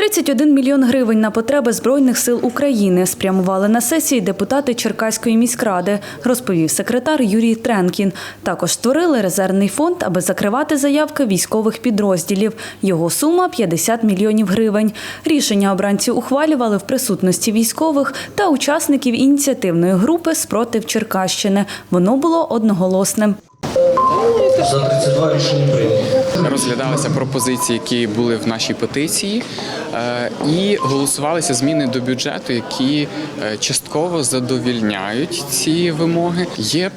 31 мільйон гривень на потреби Збройних сил України спрямували на сесії депутати Черкаської міськради, розповів секретар Юрій Тренкін. Також створили резервний фонд, аби закривати заявки військових підрозділів. Його сума 50 мільйонів гривень. Рішення обранці ухвалювали в присутності військових та учасників ініціативної групи спротив Черкащини. Воно було одноголосним. За 32 рішення прийнято. Розглядалися пропозиції, які були в нашій петиції, е, і голосувалися зміни до бюджету, які е, частково задовільняють ці вимоги. Є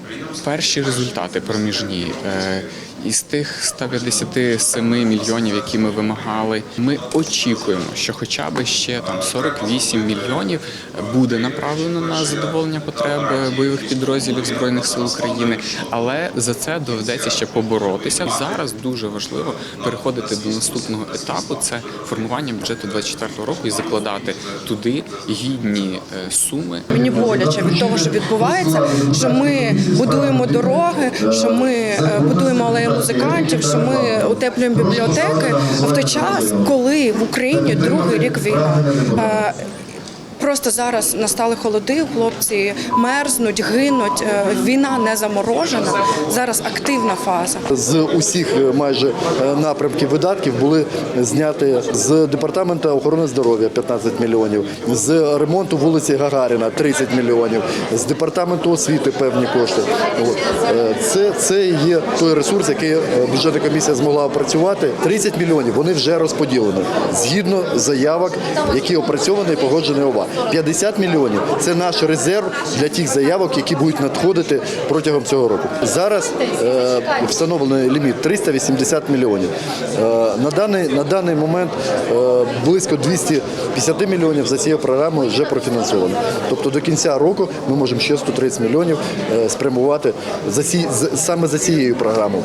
перші результати проміжні. Е, Із тих 157 мільйонів, які ми вимагали, ми очікуємо, що хоча б ще там 48 мільйонів буде направлено на задоволення потреб бойових підрозділів збройних сил України. Але за це доведеться ще поборотися. Зараз дуже важливо переходити до наступного етапу. Це формування бюджету 24 року і закладати туди гідні е, суми Мені боляче від того, що відбувається, що ми будуємо дороги, що ми е, будуємо алеї музикантів, що ми утеплюємо бібліотеки в той час, коли в Україні другий рік війна. Просто зараз настали холоди, хлопці мерзнуть, гинуть. е, Війна не заморожена. Зараз активна фаза. З усіх е, майже е, напрямків видатків були зняті з департаменту охорони здоров'я 15 мільйонів, з ремонту вулиці Гагаріна 30 мільйонів, з департаменту освіти певні кошти. Це, це є той ресурс, який бюджетна комісія змогла опрацювати. 30 мільйонів вони вже розподілені згідно заявок, які опрацьовані і погоджені ОВА. 50 мільйонів це наш резерв для тих заявок, які будуть надходити протягом цього року. Зараз е, встановлений ліміт 380 мільйонів. Е, на, даний, на даний момент е, близько 250 мільйонів за цією програмою вже профінансовано. Тобто до кінця року ми можемо ще 130 мільйонів е, спрямувати за ці, з- саме за цією програмою.